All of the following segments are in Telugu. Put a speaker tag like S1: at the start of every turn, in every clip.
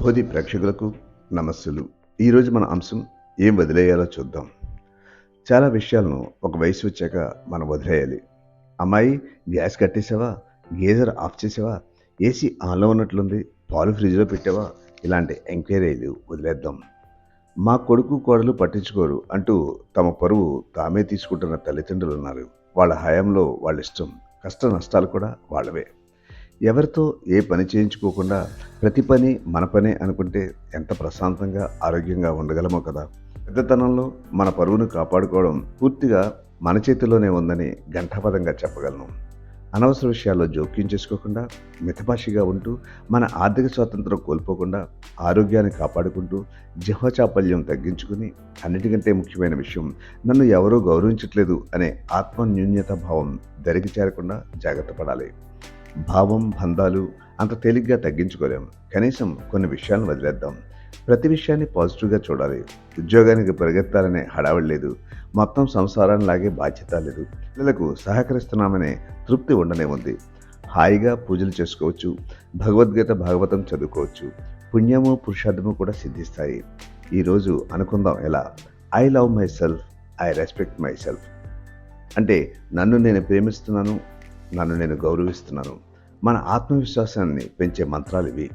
S1: బోధి ప్రేక్షకులకు నమస్సులు. ఈరోజు మన అంశం ఏం వదిలేయాలో చూద్దాం. చాలా విషయాలను ఒక వయసు వచ్చాక మనం వదిలేయాలి. అమ్మాయి గ్యాస్ కట్టేసావా? గీజర్ ఆఫ్ చేసావా? ఏసీ ఆన్లో ఉన్నట్లుంది? పాలు ఫ్రిడ్జ్లో పెట్టావా? ఇలాంటి ఎంక్వైరీలు వదిలేద్దాం. మా కొడుకు కోడలు పట్టించుకోరు అంటూ తమ పరువు తామే తీసుకుంటున్న తల్లిదండ్రులు ఉన్నారు. వాళ్ళ హయాంలో వాళ్ళ ఇష్టం కష్ట నష్టాలు కూడా వాళ్ళవే. ఎవరితో ఏ పని చేయించుకోకుండా ప్రతి పని మన పనే అనుకుంటే ఎంత ప్రశాంతంగా ఆరోగ్యంగా ఉండగలమో కదా. పెద్దతనంలో మన పరువును కాపాడుకోవడం పూర్తిగా మన చేతిలోనే ఉందని ఘంటాపదంగా చెప్పగలను. అనవసర విషయాల్లో జోక్యం చేసుకోకుండా మితభాషిగా ఉంటూ మన ఆర్థిక స్వాతంత్రం కోల్పోకుండా ఆరోగ్యాన్ని కాపాడుకుంటూ జిహ్వచాపల్యం తగ్గించుకుని అన్నిటికంటే ముఖ్యమైన విషయం నన్ను ఎవరూ గౌరవించట్లేదు అనే ఆత్మన్యూన్యత భావం దరికి చేరకుండా జాగ్రత్త పడాలి. భావం బంధాలు అంత తేలిగ్గా తగ్గించుకోలేం. కనీసం కొన్ని విషయాలను వదిలేద్దాం. ప్రతి విషయాన్ని పాజిటివ్గా చూడాలి. ఉద్యోగానికి పరిగెత్తాలనే హడావిడి లేదు. మొత్తం సంసారాన్ని లాగే బాధ్యత లేదు. పిల్లలకు సహకరిస్తున్నామనే తృప్తి ఉండనే ఉంది. హాయిగా పూజలు చేసుకోవచ్చు. భగవద్గీత భాగవతం చదువుకోవచ్చు. పుణ్యము పురుషార్థము కూడా సిద్ధిస్తాయి. ఈరోజు అనుకుందాం ఎలా? I love myself I respect myself అంటే నన్ను నేను ప్రేమిస్తున్నాను. నన్ను నేను గౌరవిస్తున్నాను. మన ఆత్మవిశ్వాసాన్ని పెంచే మంత్రాలు ఇవి.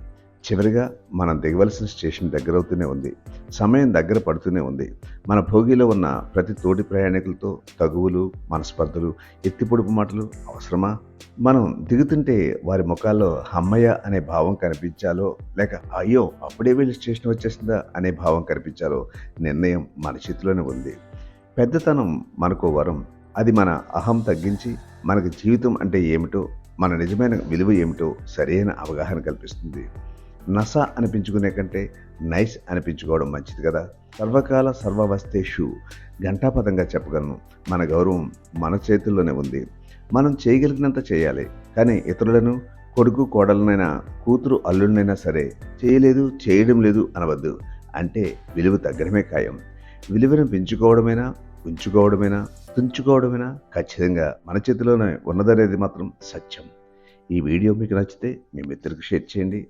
S1: చివరిగా మనం దిగవలసిన స్టేషన్ దగ్గరవుతూనే ఉంది. సమయం దగ్గర పడుతూనే ఉంది. మన భోగిలో ఉన్న ప్రతి తోటి ప్రయాణికులతో తగువులు మనస్పర్ధలు ఎత్తిపొడుపు మాటలు అవసరమా? మనం దిగుతుంటే వారి ముఖాల్లో అమ్మయ్య అనే భావం కనిపించాలో లేక అయ్యో అప్పుడే వెళ్ళి స్టేషన్ వచ్చేసిందా అనే భావం కనిపించాలో నిర్ణయం మన చేతిలోనే ఉంది. పెద్దతనం మనకో వరం. అది మన అహం తగ్గించి మనకు జీవితం అంటే ఏమిటో మన నిజమైన విలువ ఏమిటో సరైన అవగాహన కల్పిస్తుంది. నస అనిపించుకునే కంటే నైస్ అనిపించుకోవడం మంచిది కదా? సర్వకాల సర్వవస్తేషు ఘంటాపదంగా చెప్పగలను. మన గౌరవం మన చేతుల్లోనే ఉంది. మనం చేయగలిగినంత చేయాలి. కానీ ఇతరులను కొడుకు కోడలనైనా కూతురు అల్లుడినైనా సరే చేయలేదు చేయడం లేదు అనవద్దు. అంటే విలువ తగ్గడమే ఖాయం. విలువను పెంచుకోవడమైనా? ఉంచుకోవడమేనా తుంచుకోవడమేనా? ఖచ్చితంగా మన చేతిలోనే ఉన్నదనేది మాత్రం సత్యం. ఈ వీడియో మీకు నచ్చితే మీ మిత్రులకు షేర్ చేయండి.